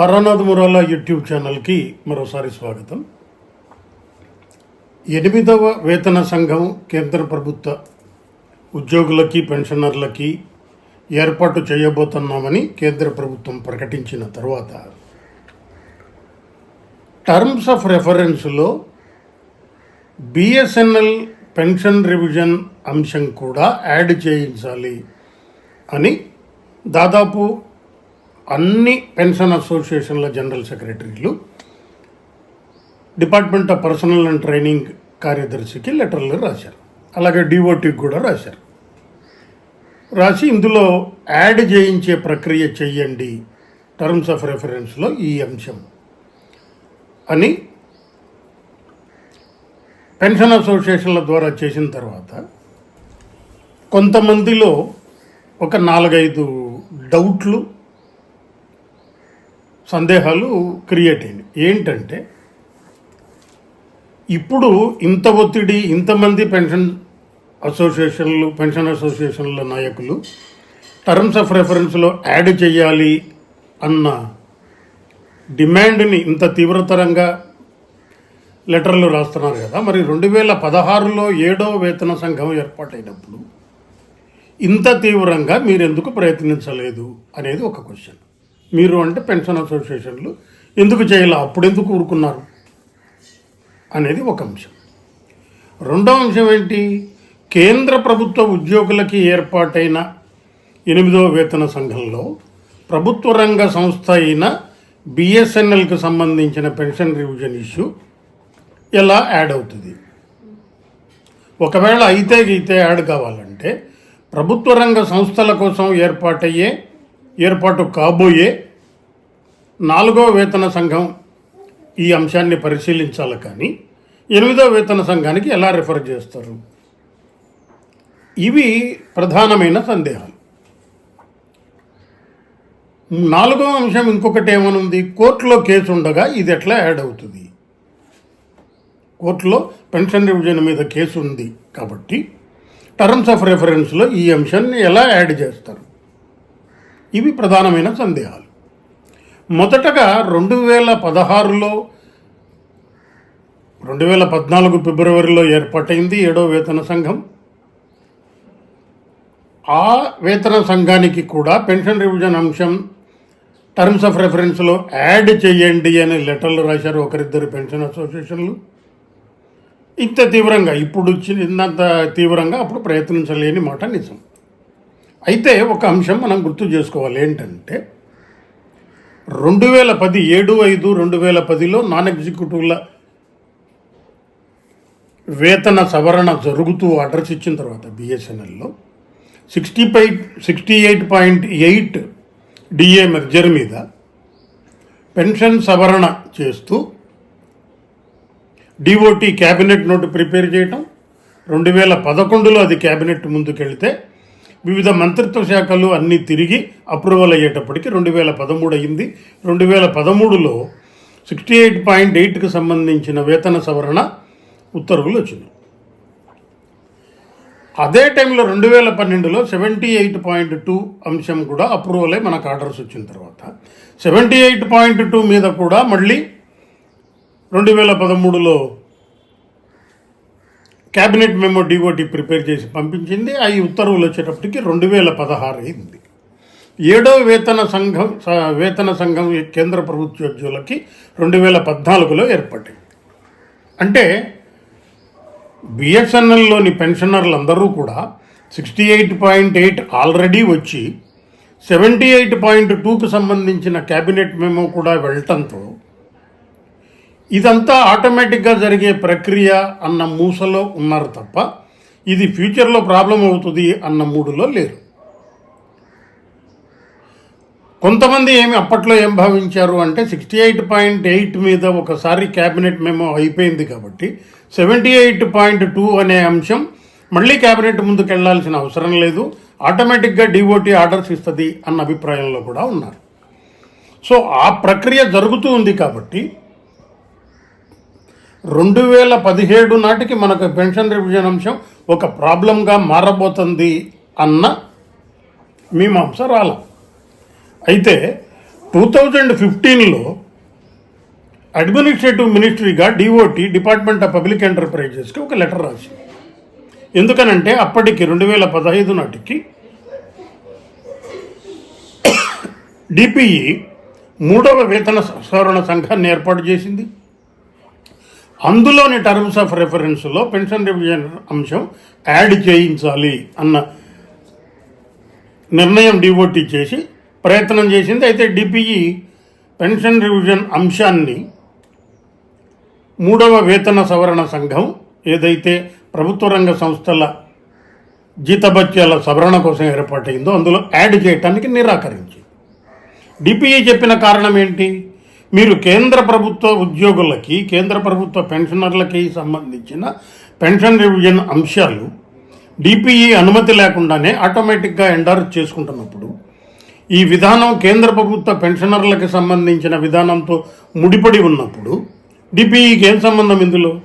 Taranath Murala YouTube ఛానల్కి మరోసారి స్వాగతం. ఎనిమిదవ వేతన సంఘం కేంద్ర ప్రభుత్వ ఉద్యోగులకి పెన్షనర్లకి ఏర్పాటు చేయబోతున్నామని కేంద్ర ప్రభుత్వం ప్రకటించిన తర్వాత టర్మ్స్ ఆఫ్ రెఫరెన్స్లో బిఎస్ఎన్ఎల్ పెన్షన్ రివిజన్ అంశం కూడా యాడ్ చేయించాలి అని దాదాపు అన్ని పెన్షన్ అసోసియేషన్ల జనరల్ సెక్రటరీలు department of personnel and training కార్యదర్శికి లెటర్లు రాశారు. అలాగే డిఓటికి కూడా రాశారు. రాసి ఇందులో యాడ్ చేయించే ప్రక్రియ చెయ్యండి టర్మ్స్ ఆఫ్ రెఫరెన్స్లో ఈ అంశం అని పెన్షన్ అసోసియేషన్ల ద్వారా చేసిన తర్వాత కొంతమందిలో ఒక నాలుగైదు డౌట్లు సందేహాలు క్రియేట్ అయింది ఏంటంటే ఇప్పుడు ఇంత ఒత్తిడి ఇంతమంది పెన్షన్ అసోసియేషన్లు పెన్షన్ అసోసియేషన్ల నాయకులు టర్మ్స్ ఆఫ్ రెఫరెన్స్లో యాడ్ చేయాలి అన్న డిమాండ్ని ఇంత తీవ్రతరంగా లెటర్లు రాస్తున్నారు కదా మరి రెండు వేల పదహారులో ఏడో వేతన సంఘం ఏర్పాటైనప్పుడు ఇంత తీవ్రంగా మీరు ఎందుకు ప్రయత్నించలేదు అనేది ఒక క్వశ్చన్ మీరు అంటే పెన్షన్ అసోసియేషన్లు. ఎందుకు చేయాలి? అప్పుడు ఎందుకు ఊరుకున్నారు? అనేది ఒక అంశం. రెండో అంశం ఏంటి? కేంద్ర ప్రభుత్వ ఉద్యోగులకి ఏర్పాటైన ఎనిమిదవ వేతన సంఘంలో ప్రభుత్వ రంగ సంస్థ అయిన బిఎస్ఎన్ఎల్కి సంబంధించిన పెన్షన్ రివిజన్ ఇష్యూ ఎలా యాడ్ అవుతుంది? ఒకవేళ అయితే గీతే యాడ్ కావాలంటే ప్రభుత్వ రంగ సంస్థల కోసం ఏర్పాటయ్యే ఏర్పాటు కాబోయే నాలుగో వేతన సంఘం ఈ అంశాన్ని పరిశీలించాలి కానీ ఎనిమిదో వేతన సంఘానికి ఎలా రిఫర్ చేస్తారు? ఇవి ప్రధానమైన సందేహాలు. నాలుగో అంశం ఇంకొకటి ఏమనుంది? కోర్టులో కేసు ఉండగా ఇది ఎట్లా యాడ్ అవుతుంది? కోర్టులో పెన్షన్ రివిజన్ మీద కేసు ఉంది కాబట్టి టర్మ్స్ ఆఫ్ రెఫరెన్స్లో ఈ అంశాన్ని ఎలా యాడ్ చేస్తారు? ఇవి ప్రధానమైన సందేహాలు. మొదటగా రెండు వేల పదహారులో రెండు వేల పద్నాలుగు ఫిబ్రవరిలో ఏర్పాటైంది ఏడో వేతన సంఘం. ఆ వేతన సంఘానికి కూడా పెన్షన్ రివిజన్ అంశం టర్మ్స్ ఆఫ్ రెఫరెన్స్లో యాడ్ చేయండి అని లెటర్లు రాశారు ఒకరిద్దరు పెన్షన్ అసోసియేషన్లు. ఇంత తీవ్రంగా ఇప్పుడు చిన్నంత తీవ్రంగా అప్పుడు ప్రయత్నించలేని మాట నిజం. అయితే ఒక అంశం మనం గుర్తు చేసుకోవాలి ఏంటంటే రెండు వేల పది ఏడు ఐదు రెండు వేల పదిలో నాన్ ఎగ్జిక్యూటివ్ల వేతన సవరణ జరుగుతూ ఆర్డర్స్ ఇచ్చిన తర్వాత బిఎస్ఎన్ఎల్లో sixty five sixty eight point eight DA merger మీద పెన్షన్ సవరణ చేస్తూ డిఓటి క్యాబినెట్ నోటు ప్రిపేర్ చేయటం. రెండు వేల పదకొండులో అది క్యాబినెట్ ముందుకెళ్తే వివిధ మంత్రిత్వ శాఖలు అన్నీ తిరిగి అప్రూవల్ అయ్యేటప్పటికి రెండు వేల పదమూడు అయింది రెండు వేల పదమూడులో సిక్స్టీ ఎయిట్ పాయింట్ ఎయిట్కి సంబంధించిన వేతన సవరణ ఉత్తర్వులు వచ్చినాయి అదే టైంలో రెండు వేల పన్నెండులో సెవెంటీ ఎయిట్ పాయింట్ టూ అంశం కూడా అప్రూవల్ అయి మనకు ఆర్డర్స్ వచ్చిన తర్వాత సెవెంటీ ఎయిట్ పాయింట్ టూ మీద కూడా మళ్ళీ రెండు వేల పదమూడులో క్యాబినెట్ మెమో డిఓటి ప్రిపేర్ చేసి పంపించింది. ఆ ఉత్తర్వులు వచ్చేటప్పటికి రెండు వేల పదహారు అయింది. ఏడో వేతన సంఘం స- వేతన సంఘం ఈ కేంద్ర ప్రభుత్వోద్యోగులకి రెండు వేల పద్నాలుగులో ఏర్పడింది. అంటే బిఎస్ఎన్ఎల్లోని పెన్షనర్లు అందరూ కూడా sixty eight point eight already వచ్చి సెవెంటీ ఎయిట్ పాయింట్ టూకు సంబంధించిన క్యాబినెట్ మెమో కూడా వెళ్ళటంతో ఇదంతా ఆటోమేటిక్గా జరిగే ప్రక్రియ అన్న మూసలో ఉన్నారు తప్ప ఇది ఫ్యూచర్లో ప్రాబ్లం అవుతుంది అన్న మూడులో లేరు కొంతమంది ఏమి అప్పట్లో ఏం భావించారు అంటే సిక్స్టీ ఎయిట్ పాయింట్ ఎయిట్ మీద ఒకసారి క్యాబినెట్ మేము అయిపోయింది కాబట్టి సెవెంటీ ఎయిట్ పాయింట్ టూ అనే అంశం మళ్ళీ క్యాబినెట్ ముందుకు వెళ్ళాల్సిన అవసరం లేదు ఆటోమేటిక్గా డిఓటీ ఆర్డర్స్ ఇస్తుంది అన్న అభిప్రాయంలో కూడా ఉన్నారు. సో ఆ ప్రక్రియ జరుగుతూ ఉంది కాబట్టి రెండు వేల పదిహేడు నాటికి మనకు పెన్షన్ రివిజన్ అంశం ఒక ప్రాబ్లంగా మారబోతుంది అన్న మీమాంస రాల అయితే టూ థౌజండ్ ఫిఫ్టీన్లో అడ్మినిస్ట్రేటివ్ మినిస్ట్రీగా డిఓటి డిపార్ట్మెంట్ ఆఫ్ పబ్లిక్ ఎంటర్ప్రైజెస్కి ఒక లెటర్ రాసింది. ఎందుకనంటే అప్పటికి రెండు వేల పదహైదు నాటికి డిపిఈ మూడవ వేతన సవరణ సంఘాన్ని ఏర్పాటు చేసింది. అందులోని టర్మ్స్ ఆఫ్ రెఫరెన్స్లో పెన్షన్ రివిజన్ అంశం యాడ్ చేయించాలి అన్న నిర్ణయం డివోటీ చేసి ప్రయత్నం చేసింది. అయితే డిపిఈ పెన్షన్ రివిజన్ అంశాన్ని మూడవ వేతన సవరణ సంఘం ఏదైతే ప్రభుత్వ రంగ సంస్థల జీతభత్యాల సవరణ కోసం ఏర్పాటైందో అందులో యాడ్ చేయటానికి నిరాకరించింది. డిపిఈ చెప్పిన కారణం ఏంటి? మీరు కేంద్ర ప్రభుత్వ ఉద్యోగులకి కేంద్ర ప్రభుత్వ పెన్షనర్లకి సంబంధించిన పెన్షన్ రివిజన్ అంశాలు డిపిఈ అనుమతి లేకుండానే ఆటోమేటిక్గా ఎండార్ చేసుకుంటున్నప్పుడు ఈ విధానం కేంద్ర ప్రభుత్వ పెన్షనర్లకు సంబంధించిన విధానంతో ముడిపడి ఉన్నప్పుడు డిపిఈకి ఏం సంబంధం ఇందులో?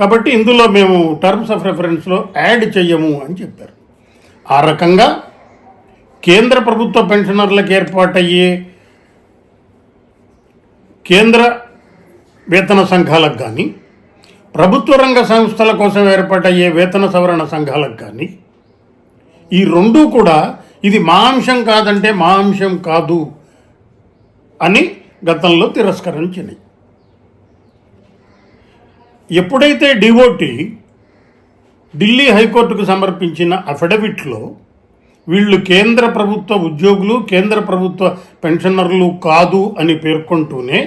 కాబట్టి ఇందులో మేము టర్మ్స్ ఆఫ్ రెఫరెన్స్లో యాడ్ చెయ్యము అని చెప్పారు. ఆ రకంగా కేంద్ర ప్రభుత్వ పెన్షనర్లకు ఏర్పాటయ్యే కేంద్ర వేతన సంఘాలకు కానీ ప్రభుత్వ రంగ సంస్థల కోసం ఏర్పాటయ్యే వేతన సవరణ సంఘాలకు కానీ ఈ రెండూ కూడా ఇది మా అంశం కాదంటే మా అంశం కాదు అని గతంలో తిరస్కరించినాయి ఎప్పుడైతే డిఓటి ఢిల్లీ హైకోర్టుకు సమర్పించిన అఫిడవిట్లో వీళ్ళు కేంద్ర ప్రభుత్వ ఉద్యోగులు కేంద్ర ప్రభుత్వ పెన్షనర్లు కాదు అని పేర్కొంటూనే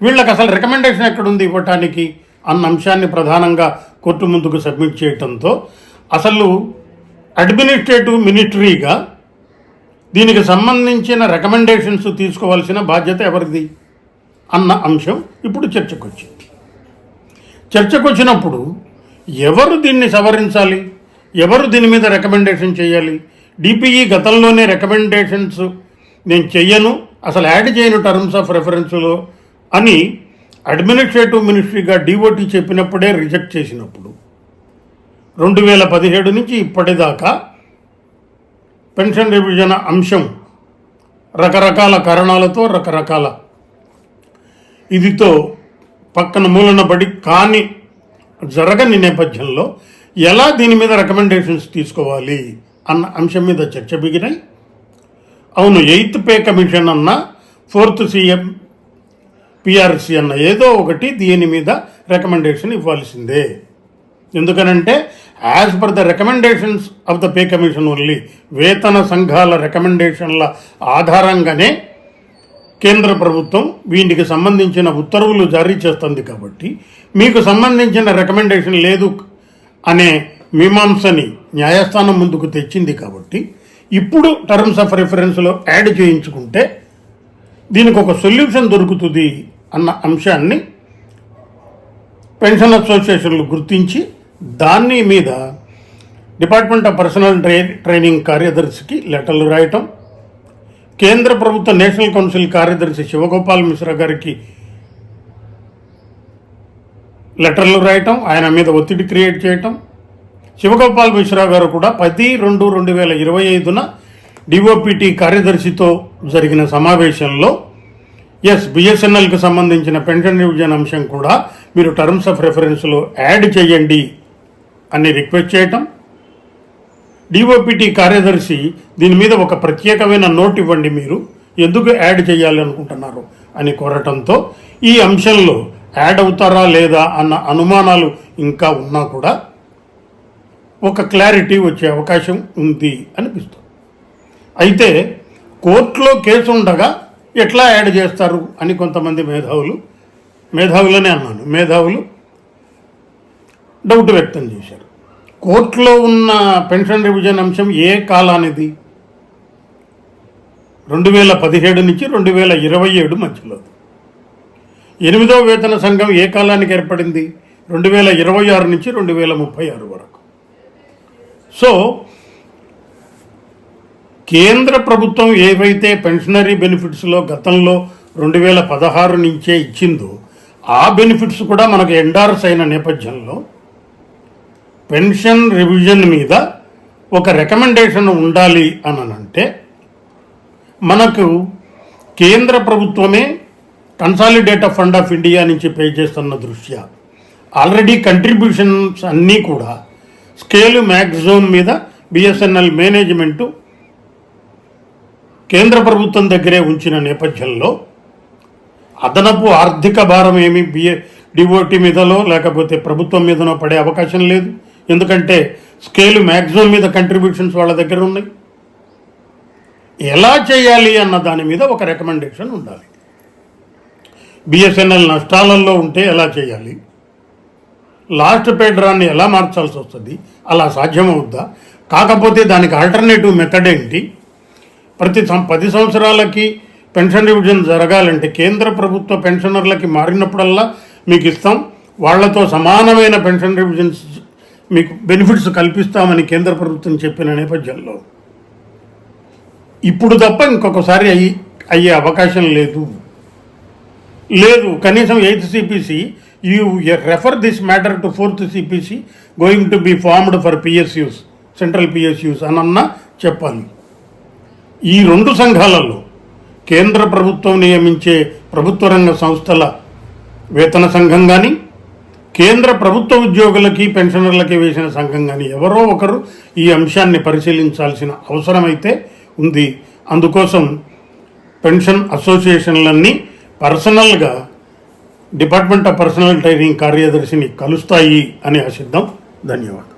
వీళ్ళకి అసలు రికమెండేషన్ ఎక్కడుంది ఇవ్వటానికి అన్న అంశాన్ని ప్రధానంగా కోర్టు ముందుకు సబ్మిట్ చేయటంతో అసలు అడ్మినిస్ట్రేటివ్ మినిటరీగా దీనికి సంబంధించిన రికమెండేషన్స్ తీసుకోవాల్సిన బాధ్యత ఎవరిది అన్న అంశం ఇప్పుడు చర్చకు వచ్చింది చర్చకు వచ్చినప్పుడు ఎవరు దీన్ని సవరించాలి? ఎవరు దీని మీద రికమెండేషన్ చేయాలి? డిపిఈ గతంలోనే రికమెండేషన్స్ నేను చెయ్యను అసలు యాడ్ చేయను టర్మ్స్ ఆఫ్ రెఫరెన్స్లో అని అడ్మినిస్ట్రేటివ్ మినిస్ట్రీగా డిఓటి చెప్పినప్పుడే రిజెక్ట్ చేసినప్పుడు. రెండు వేల పదిహేడు నుంచి ఇప్పటిదాకా పెన్షన్ రివిజన్ అంశం రకరకాల కారణాలతో రకరకాల ఇదితో పక్కన మూలన పడి కాని జరగని నేపథ్యంలో ఎలా దీని మీద రికమెండేషన్స్ తీసుకోవాలి అన్న అంశం మీద చర్చ బిగినాయి. అవును ఎయిత్ పే కమిషన్ అన్న ఫోర్త్ సీఎం పిఆర్సీ అన్న ఏదో ఒకటి దీని మీద రికమెండేషన్ ఇవ్వాల్సిందే. ఎందుకనంటే as per the recommendations of the pay commission only వేతన సంఘాల రికమెండేషన్ల ఆధారంగానే కేంద్ర ప్రభుత్వం వీటికి సంబంధించిన ఉత్తర్వులు జారీ చేస్తుంది కాబట్టి మీకు సంబంధించిన రికమెండేషన్ లేదు అనే మీమాంసని న్యాయస్థానం ముందుకు తెచ్చింది కాబట్టి ఇప్పుడు టర్మ్స్ ఆఫ్ రెఫరెన్స్లో యాడ్ చేయించుకుంటే దీనికి ఒక సొల్యూషన్ దొరుకుతుంది అన్న అంశాన్ని పెన్షన్ అసోసియేషన్లు గుర్తించి దాని మీద డిపార్ట్మెంట్ ఆఫ్ పర్సనల్ ట్రై ట్రైనింగ్ కార్యదర్శికి లెటర్లు రాయటం కేంద్ర ప్రభుత్వ నేషనల్ కౌన్సిల్ కార్యదర్శి శివగోపాల్ మిశ్రా గారికి లెటర్లు రాయటం ఆయన మీద ఒత్తిడి క్రియేట్ చేయటం. శివగోపాల్ మిశ్రా గారు కూడా పది రెండు రెండు వేల ఇరవై ఐదున డిఓపిటి కార్యదర్శితో జరిగిన సమావేశంలో ఎస్ బిఎస్ఎన్ఎల్కి సంబంధించిన పెన్షన్ రివిజన్ అంశం కూడా మీరు టర్మ్స్ ఆఫ్ రెఫరెన్స్లో యాడ్ చేయండి అని రిక్వెస్ట్ చేయటం. డిఓపిటి కార్యదర్శి దీని మీద ఒక ప్రత్యేకమైన నోట్ ఇవ్వండి మీరు ఎందుకు యాడ్ చేయాలి అనుకుంటున్నారు అని కోరటంతో ఈ అంశంలో యాడ్ అవుతారా లేదా అన్న అనుమానాలు ఇంకా ఉన్నా కూడా ఒక క్లారిటీ వచ్చే అవకాశం ఉంది అనిపిస్తుంది. అయితే కోర్టులో కేసు ఉండగా ఎట్లా యాడ్ చేస్తారు అని కొంతమంది మేధావులు మేధావులనే అన్నాను మేధావులు డౌట్ వ్యక్తం చేశారు. కోర్టులో ఉన్న పెన్షన్ రివిజన్ అంశం ఏ కాలానిది? రెండు వేల పదిహేడు నుంచి రెండు వేల ఇరవై ఏడు మధ్యలో ఎనిమిదో వేతన సంఘం ఏ కాలానికి ఏర్పడింది? రెండు వేల ఇరవై ఆరు నుంచి రెండు వేల ముప్పై ఆరు వరకు. సో కేంద్ర ప్రభుత్వం ఏవైతే పెన్షనరీ బెనిఫిట్స్లో గతంలో రెండు వేల పదహారు నుంచే ఇచ్చిందో ఆ బెనిఫిట్స్ కూడా మనకు ఎండార్స్ అయిన నేపథ్యంలో పెన్షన్ రివిజన్ మీద ఒక రికమెండేషన్ ఉండాలి అని అంటే మనకు కేంద్ర ప్రభుత్వమే కన్సాలిడేట్ ఫండ్ ఆఫ్ ఇండియా నుంచి పే చేస్తున్న దృష్ట్యా ఆల్రెడీ కంట్రిబ్యూషన్స్ అన్నీ కూడా స్కేలు మ్యాక్సిమం మీద బిఎస్ఎన్ఎల్ మేనేజ్మెంటు కేంద్ర ప్రభుత్వం దగ్గరే ఉంచిన నేపథ్యంలో అదనపు ఆర్థిక భారం ఏమి బిఏ డిఓటి మీదలో లేకపోతే ప్రభుత్వం మీదనో పడే అవకాశం లేదు. ఎందుకంటే స్కేలు మ్యాక్సిమం మీద కంట్రిబ్యూషన్స్ వాళ్ళ దగ్గర ఉన్నాయి. ఎలా చేయాలి అన్న దాని మీద ఒక రికమెండేషన్ ఉండాలి. బిఎస్ఎన్ఎల్ నష్టాలలో ఉంటే ఎలా చేయాలి? లాస్ట్ పేడ్రాన్ని ఎలా మార్చాల్సి వస్తుంది? అలా సాధ్యమవుద్దా? కాకపోతే దానికి ఆల్టర్నేటివ్ మెథడ్ ఏంటి? ప్రతి సం పది సంవత్సరాలకి పెన్షన్ రివిజన్ జరగాలంటే కేంద్ర ప్రభుత్వ పెన్షనర్లకి మారినప్పుడల్లా మీకు ఇస్తాం వాళ్ళతో సమానమైన పెన్షన్ రివిజన్స్ మీకు బెనిఫిట్స్ కల్పిస్తామని కేంద్ర ప్రభుత్వం చెప్పిన నేపథ్యంలో. ఇప్పుడు తప్ప ఇంకొకసారి అయ్యి అయ్యే అవకాశం లేదు. లేదు కనీసం eighth CPC you refer this matter to fourth CPC going to be formed for PSUs central PSUs అనన్నా చెప్పాలి. ఈ రెండు సంఘాలలో కేంద్ర ప్రభుత్వం నియమించే ప్రభుత్వ రంగ సంస్థల వేతన సంఘం కానీ కేంద్ర ప్రభుత్వ ఉద్యోగులకి పెన్షనర్లకి వేసిన సంఘం కానీ ఎవరో ఒకరు ఈ అంశాన్ని పరిశీలించాల్సిన అవసరమైతే ఉంది. అందుకోసం పెన్షన్ అసోసియేషన్లన్నీ పర్సనల్గా డిపార్ట్మెంట్ ఆఫ్ పర్సనల్ ట్రైనింగ్ కార్యదర్శిని కలుస్తాయి అని ఆశిద్దాం. ధన్యవాదాలు.